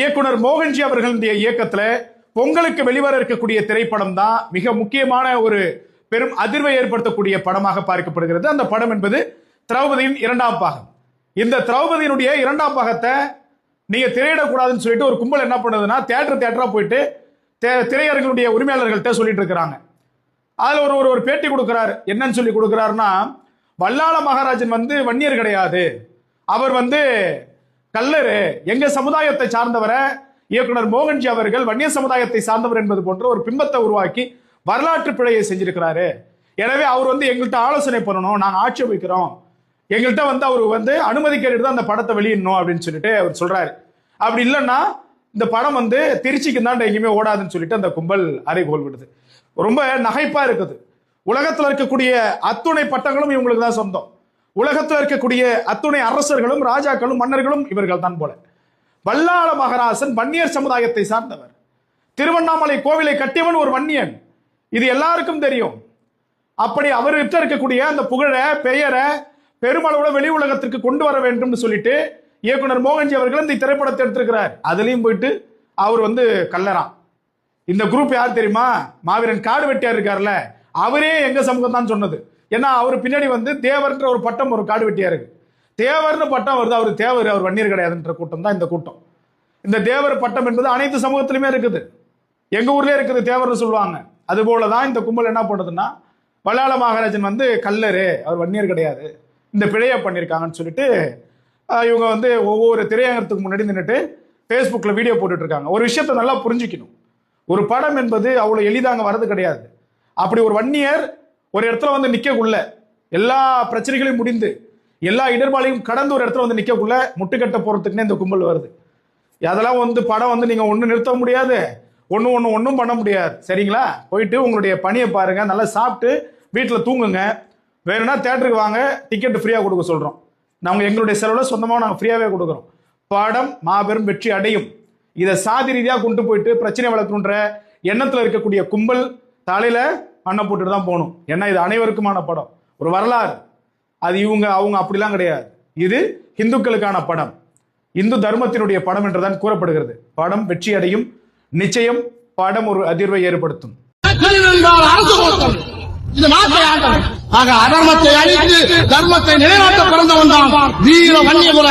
இயக்குனர் மோகன்ஜி அவர்களுடைய இயக்கத்துல பொங்கலுக்கு வெளிவர இருக்கக்கூடிய திரைப்படம் தான் மிக முக்கியமான ஒரு பெரும் அதிர்வை ஏற்படுத்தக்கூடிய படமாக பார்க்கப்படுகிறது. அந்த படம் என்பது திரௌபதியின் இரண்டாம் பாகம். இந்த திரௌபதியினுடைய இரண்டாம் பாகத்தை நீங்க திரையிடக்கூடாதுன்னு சொல்லிட்டு ஒரு கும்பல் என்ன பண்ணுதுன்னா தேட்டர் தேட்டரா போயிட்டு தே- திரையரங்களுடைய உரிமையாளர்கள்ட்ட சொல்லிட்டு இருக்கிறாங்க. அதுல ஒரு ஒரு ஒரு பேட்டி கொடுக்குறாரு. என்னன்னு சொல்லி கொடுக்கிறாருன்னா வல்லாள மகாராஜன் வந்து வன்னியர் கிடையாது. அவர் வந்து கல்லரு எங்க சமுதாயத்தை சார்ந்தவரை இயக்குனர் மோகன்ஜி அவர்கள் வன்னிய சமுதாயத்தை சார்ந்தவர் என்பது போன்ற ஒரு பிம்பத்தை உருவாக்கி வரலாற்று பிழையை செஞ்சிருக்கிறாரு. எனவே அவர் வந்து எங்கள்கிட்ட ஆலோசனை பண்ணணும் நாங்க ஆட்சேபிக்கிறோம் எங்கள்கிட்ட வந்து அவர் வந்து அனுமதி கேட்டுட்டு தான் அந்த படத்தை வெளியிடணும் அப்படின்னு சொல்லிட்டு அவர் சொல்றாரு. அப்படி இல்லைன்னா இந்த படம் வந்து திருச்சிக்கு தான் எங்கேயுமே ஓடாதுன்னு சொல்லிட்டு அந்த கும்பல் அறைகோல் விடுது ரொம்ப நகைப்பா இருக்குது. உலகத்தில் இருக்கக்கூடிய அத்துணை பட்டங்களும் இவங்களுக்கு தான் சொந்தம். உலகத்தில் இருக்கக்கூடிய அத்துணை அரசர்களும் ராஜாக்களும் மன்னர்களும் இவர்கள் தான் போல. வல்லாள மகராசன் வன்னியர் சமுதாயத்தை சார்ந்தவர். திருவண்ணாமலை கோவிலை கட்டியவன் ஒரு வன்னியன். இது எல்லாருக்கும் தெரியும். அப்படி அவர்கிட்ட இருக்கக்கூடிய அந்த புகழை பெயரை பெருமளவுல வெளி உலகத்திற்கு கொண்டு வர வேண்டும்னு சொல்லிட்டு இயக்குனர் மோகன்ஜி அவர்கள் இந்த திரைப்படத்தை எடுத்திருக்கிறார். அதுலேயும் போயிட்டு அவர் வந்து கல்லறான் இந்த குரூப் யார் தெரியுமா? மாவீரன் காடு வெட்டியார் இருக்கார்ல. அவரே எங்க சமூகம் தான் சொன்னது. ஏன்னா அவர் பின்னாடி வந்து தேவர்ன்ற ஒரு பட்டம் ஒரு காடு வெட்டியாருக்கு தேவர்னு பட்டம் வருது அவர் தேவர் அவர் வன்னியர் கிடையாதுன்ற கூட்டம் தான் இந்த கூட்டம். இந்த தேவர் பட்டம் என்பது அனைத்து சமூகத்திலுமே இருக்குது. எங்க ஊர்லேயே இருக்குது தேவர்னு சொல்லுவாங்க. அதுபோல தான் இந்த கும்பல் என்ன பண்ணுறதுன்னா வல்லாள மகாராஜன் வந்து கல்லரு அவர் வன்னியர் கிடையாது. இந்த பிழையை பண்ணியிருக்காங்கன்னு சொல்லிட்டு இவங்க வந்து ஒவ்வொரு திரையரங்கத்துக்கு முன்னாடி நின்றுட்டு ஃபேஸ்புக்கில் வீடியோ போட்டுட்ருக்காங்க. ஒரு விஷயத்தை நல்லா புரிஞ்சுக்கணும். ஒரு படம் என்பது அவ்வளோ எளிதாங்க வர்றது கிடையாது. அப்படி ஒரு வன்னியர் ஒரு இடத்துல வந்து நிற்கக்குள்ள எல்லா பிரச்சனைகளையும் முடிந்து எல்லா இடர்பாளையும் கடந்து ஒரு இடத்துல வந்து நிற்கக்குள்ள முட்டுக்கட்ட போகிறதுக்குன்னே இந்த கும்பல் வருது. அதெல்லாம் வந்து படம் வந்து நீங்கள் ஒன்றும் நிறுத்த முடியாது. ஒன்று ஒன்று ஒன்றும் பண்ண முடியாது. சரிங்களா? போயிட்டு உங்களுடைய பணியை பாருங்கள் நல்லா சாப்பிட்டு வீட்டில் தூங்குங்க. வேணும்னா தேட்டருக்கு வாங்க. டிக்கெட் ஃப்ரீயாக கொடுக்க சொல்கிறோம் நாங்கள் எங்களுடைய செலவில் சொந்தமாக நாங்கள் ஃப்ரீயாகவே கொடுக்குறோம். படம் மாபெரும் வெற்றி அடையும். இதை சாதி ரீதியாக கொண்டு போயிட்டு பிரச்சனை வளர்க்கணுன்ற எண்ணத்தில் இருக்கக்கூடிய கும்பல் தலையில் பண்ண போட்டுட்டு தான் போகணும். ஏன்னா இது அனைவருக்குமான படம். ஒரு வரலாறு. அது இவங்க அவங்க அப்படிலாம் கிடையாது. இது இந்துக்களுக்கான படம். இந்து தர்மத்தினுடைய படம் என்றுதான் கூறப்படுகிறது. படம் வெற்றி அடையும் நிச்சயம் படம் ஒரு அதிர்வை ஏற்படுத்தும். ஆக அதர்மத்தை அழித்து தர்மத்தை நிலைநாட்ட பிறந்தவன் தான் வீர வன்னியபுர